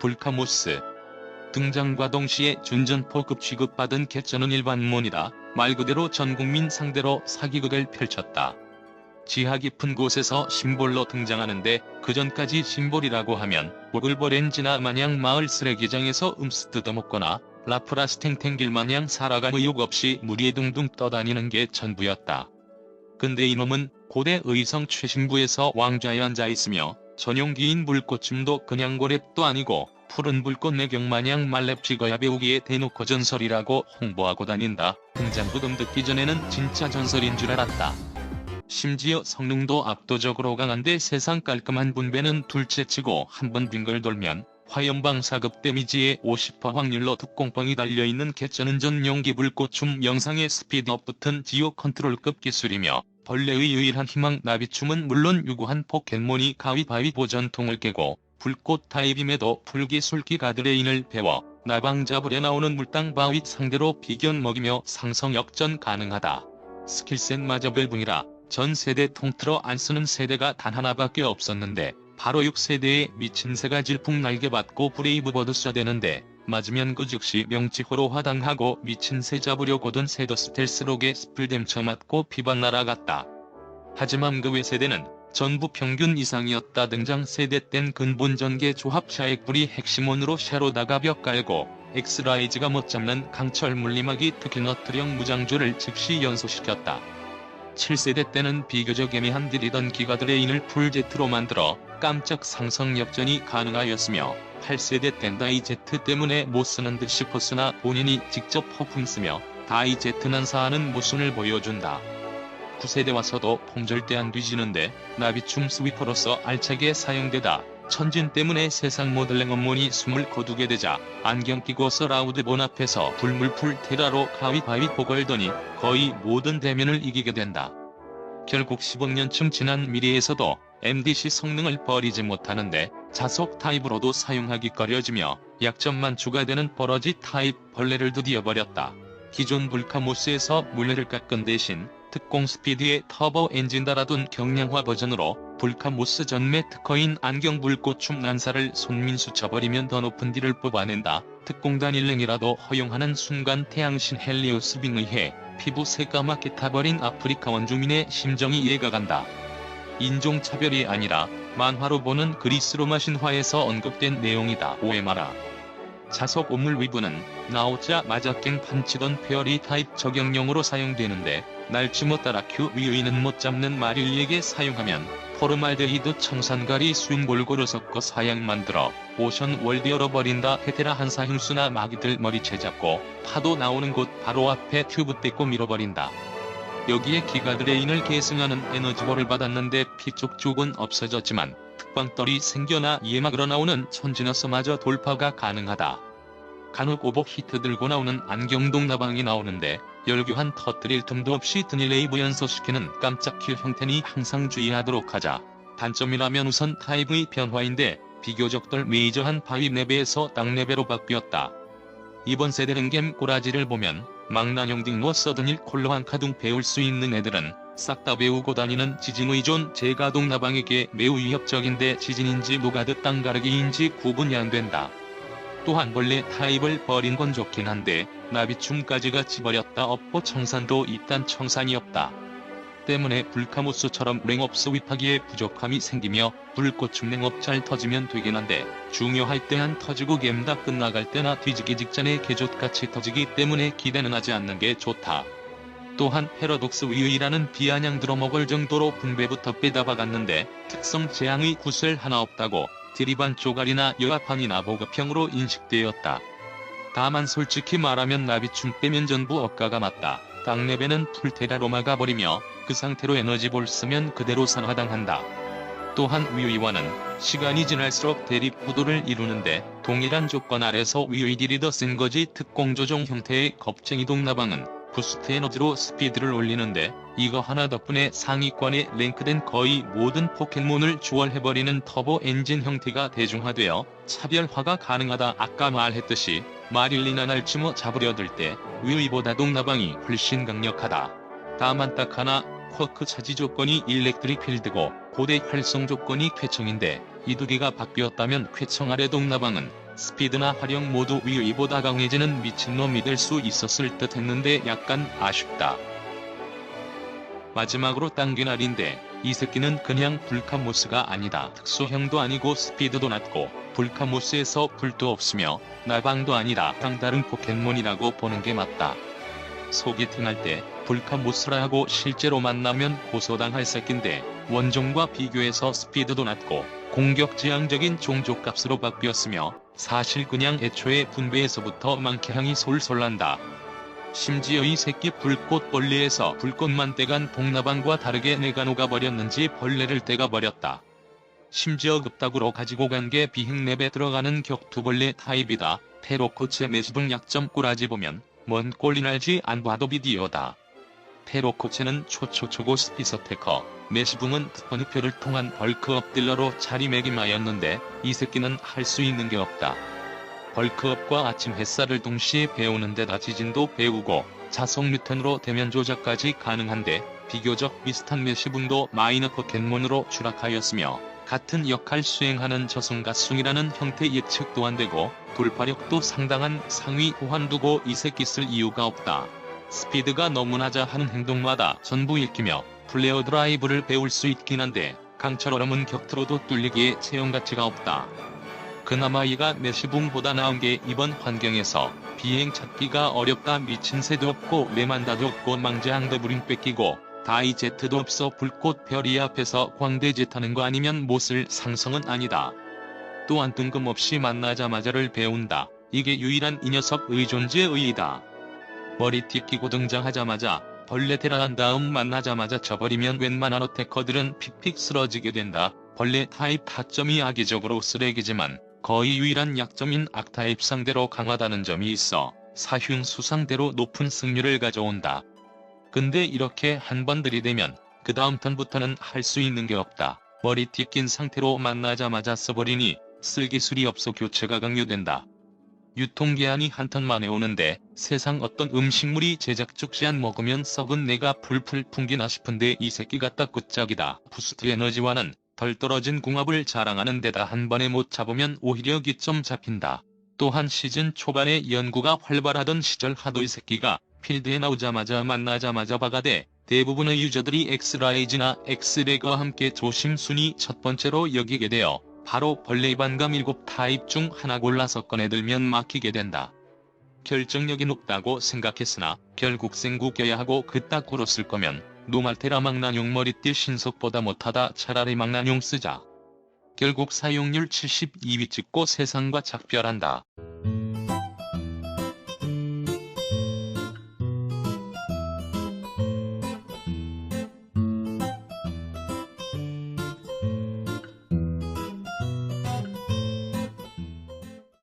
불카모스. 등장과 동시에 준전포급 취급받은 개쩌는 일반몬이다. 말 그대로 전국민 상대로 사기극을 펼쳤다. 지하 깊은 곳에서 심볼로 등장하는데 그전까지 심볼이라고 하면 모글버렌지나 마냥 마을 쓰레기장에서 음스 뜯어먹거나 라프라스 탱탱길 마냥 살아갈 의욕 없이 무리에 둥둥 떠다니는 게 전부였다. 근데 이놈은 고대 의성 최신부에서 왕좌에 앉아있으며 전용기인 불꽃춤도 그냥 고랩도 아니고 푸른 불꽃 내경 마냥 말렙 찍어야 배우기에 대놓고 전설이라고 홍보하고 다닌다. 등장부금 듣기 전에는 진짜 전설인 줄 알았다. 심지어 성능도 압도적으로 강한데 세상 깔끔한 분배는 둘째치고 한 번 빙글 돌면 화염방사급 데미지의 50% 확률로 특공뻥이 달려있는 개쩌는 전용기 불꽃춤 영상에 스피드업 붙은 지오 컨트롤급 기술이며 벌레의 유일한 희망 나비춤은 물론 유구한 포켓몬이 가위바위보 전통을 깨고 불꽃 타입임에도 불기술기 가드레인을 배워 나방 잡으려 나오는 물땅 바위 상대로 비견 먹이며 상성 역전 가능하다. 스킬셋마저 별붕이라 전 세대 통틀어 안 쓰는 세대가 단 하나밖에 없었는데 바로 6세대의 미친 새가 질풍 날개 받고 브레이브버드 써대는데 맞으면 그 즉시 명치호로 화당하고 미친 새 잡으려고든 새도 스텔스록에 스플댐 쳐 맞고 피반 날아갔다. 하지만 그 외 세대는 전부 평균 이상이었다 등장 세대 땐 근본 전개 조합 샤액 불이 핵심원으로 샤로다가 벽 깔고 엑스라이즈가 못 잡는 강철 물리막이 특히 너트령 무장조를 즉시 연소시켰다. 7세대 때는 비교적 애매한 딜이던 기가드레인을 풀제트로 만들어 깜짝 상성 역전이 가능하였으며 8세대 땐 다이제트 때문에 못쓰는 듯 싶었으나 본인이 직접 허풍 쓰며 다이제트 난사하는 모순을 보여준다. 9세대 와서도 폼 절대 안 뒤지는데 나비춤 스위퍼로서 알차게 사용되다. 천진 때문에 세상 모델랭 업몬이 숨을 거두게 되자 안경 끼고서 라우드본 앞에서 불물풀 테라로 가위바위보 걸더니 거의 모든 대면을 이기게 된다. 결국 15년쯤 지난 미래에서도 MDC 성능을 버리지 못하는데 자석 타입으로도 사용하기 꺼려지며 약점만 추가되는 버러지 타입 벌레를 드디어 버렸다. 기존 불카모스에서 물레를 깎은 대신 특공 스피드에 터보 엔진 달아둔 경량화 버전으로 불카모스 전매 특허인 안경 불꽃춤 난사를 손민수 쳐버리면 더 높은 딜을 뽑아낸다. 특공단 일랭이라도 허용하는 순간 태양신 헬리우스 빙 의해 피부 새까맣게 타버린 아프리카 원주민의 심정이 이해가 간다. 인종차별이 아니라 만화로 보는 그리스 로마 신화에서 언급된 내용이다. 오해 마라. 자석 오물 위부는 나오자 마자 깽 판 치던 페어리 타입 적용용으로 사용되는데 날치 못 따라 큐 위의는 못 잡는 마릴리에게 사용하면 포르말데히드 청산가리 수용 골고루 섞어 사양 만들어 오션 월드 열어버린다 헤테라 한사 흉수나 마귀들 머리 채 잡고 파도 나오는 곳 바로 앞에 튜브 떼고 밀어버린다. 여기에 기가드레인을 계승하는 에너지볼을 받았는데 피쪽 쪽은 없어졌지만 특방떨이 생겨나 이에막으로 나오는 천진어서마저 돌파가 가능하다. 간혹 오버 히트 들고 나오는 안경동 나방이 나오는데 열교한 터뜨릴 틈도 없이 드닐레이브 연소시키는 깜짝 킬 형태니 항상 주의하도록 하자. 단점이라면 우선 타입의 변화인데 비교적 덜 메이저한 바위 레벨에서 땅 레벨로 바뀌었다. 이번 세대 랭겜 꼬라지를 보면 망나뇽 딩노 서든일 콜로 한 카둥 배울 수 있는 애들은 싹 다 배우고 다니는 지진의존 제가동 나방에게 매우 위협적인데 지진인지 노가드 땅가르기인지 구분이 안 된다. 또한 원래 타입을 버린 건 좋긴 한데 나비춤까지 같이 버렸다 업보 청산도 이딴 청산이 없다. 때문에 불카모스처럼 랭업 스윗하기에 부족함이 생기며 불꽃춤 랭업 잘 터지면 되긴 한데 중요할 때 한 터지고 게임 다 끝나갈 때나 뒤지기 직전에 개족같이 터지기 때문에 기대는 하지 않는 게 좋다. 또한 패러독스 위의라는 비아냥 들어먹을 정도로 분배부터 빼다 박았는데 특성 재앙의 구슬 하나 없다고 드리반 쪼가리나 여합판이나 보급형으로 인식되었다. 다만 솔직히 말하면 나비춤 빼면 전부 억가가 맞다. 당레벨은 풀테라로 막아버리며 그 상태로 에너지볼 쓰면 그대로 산화당한다. 또한 위의와는 시간이 지날수록 대립 구도를 이루는데 동일한 조건 아래서 위의 딜이 더 센 거지 특공 조종 형태의 겁쟁이 동나방은 부스트 에너지로 스피드를 올리는데 이거 하나 덕분에 상위권에 랭크된 거의 모든 포켓몬을 주월해버리는 터보 엔진 형태가 대중화되어 차별화가 가능하다 아까 말했듯이 마릴리나 날치모 잡으려 들 때 위의보다 동나방이 훨씬 강력하다. 다만 딱 하나 쿼크 차지 조건이 일렉트릭 필드고 고대 활성 조건이 쾌청인데 이 두 개가 바뀌었다면 쾌청 아래 동나방은 스피드나 화력 모두 위의보다 강해지는 미친놈이 될 수 있었을 듯 했는데 약간 아쉽다. 마지막으로 당긴 알인데 이 새끼는 그냥 불카모스가 아니다. 특수형도 아니고 스피드도 낮고 불카모스에서 불도 없으며 나방도 아니라 다른 포켓몬이라고 보는 게 맞다. 소개팅할 때 불카모스라 하고 실제로 만나면 고소당할 새끼인데 원종과 비교해서 스피드도 낮고 공격 지향적인 종족값으로 바뀌었으며 사실 그냥 애초에 분배에서부터 망캐향이 솔솔 난다. 심지어 이 새끼 불꽃벌레에서 불꽃만 떼간 동나방과 다르게 내가 녹아버렸는지 벌레를 떼가버렸다. 심지어 급닭으로 가지고 간 게 비행랩에 들어가는 격투벌레 타입이다. 테로코츠의 매수분 약점 꾸라지 보면 뭔 꼴이 날지 안 봐도 비디오다. 테로코체는 초초초고 스피서테커, 메시붕은 스펀표를 통한 벌크업 딜러로 자리매김하였는데 이 새끼는 할 수 있는 게 없다. 벌크업과 아침 햇살을 동시에 배우는 데다 지진도 배우고 자석 뮤턴으로 대면 조작까지 가능한데 비교적 비슷한 메시붕도 마이너 포켓몬으로 추락하였으며 같은 역할 수행하는 저승가숭이라는 형태 예측도 안되고 돌파력도 상당한 상위 호환 두고 이 새끼 쓸 이유가 없다. 스피드가 너무나자 하는 행동마다 전부 읽히며 플레어 드라이브를 배울 수 있긴 한데 강철 얼음은 격투로도 뚫리기에 채용 가치가 없다. 그나마 이가 메시붕보다 나은 게 이번 환경에서 비행 찾기가 어렵다 미친 새도 없고 외만다도 없고 망자항도 불임 뺏기고 다이제트도 없어 불꽃 별이 앞에서 광대제 타는 거 아니면 못쓸 상성은 아니다. 또한 뜬금없이 만나자마자를 배운다. 이게 유일한 이 녀석 의 존재의이다. 머리띠 끼고 등장하자마자 벌레 테라한 다음 만나자마자 져버리면 웬만한 어태커들은 픽픽 쓰러지게 된다. 벌레 타입 타점이 악의적으로 쓰레기지만 거의 유일한 약점인 악타입 상대로 강하다는 점이 있어 사흉수 상대로 높은 승률을 가져온다. 근데 이렇게 한 번 들이대면 그 다음 턴부터는 할 수 있는 게 없다. 머리띠 낀 상태로 만나자마자 써버리니 쓸 기술이 없어 교체가 강요된다. 유통기한이 한턴 만에 오는데 세상 어떤 음식물이 제작 적시안 먹으면 썩은 내가 풀풀 풍기나 싶은데 이 새끼가 딱 굿짝이다. 부스트 에너지와는 덜 떨어진 궁합을 자랑하는 데다 한 번에 못 잡으면 오히려 기점 잡힌다. 또한 시즌 초반에 연구가 활발하던 시절 하도 이 새끼가 필드에 나오자마자 만나자마자 바가 돼 대부분의 유저들이 엑스라이즈나 엑스레그와 함께 조심순위 첫 번째로 여기게 되어 바로 벌레 반감 7 타입 중 하나 골라서 꺼내들면 막히게 된다. 결정력이 높다고 생각했으나 결국 생구껴야 하고 그따구로 쓸 거면 노말테라 망나뇽 머리띠 신속보다 못하다 차라리 망나뇽 쓰자. 결국 사용률 72위 찍고 세상과 작별한다.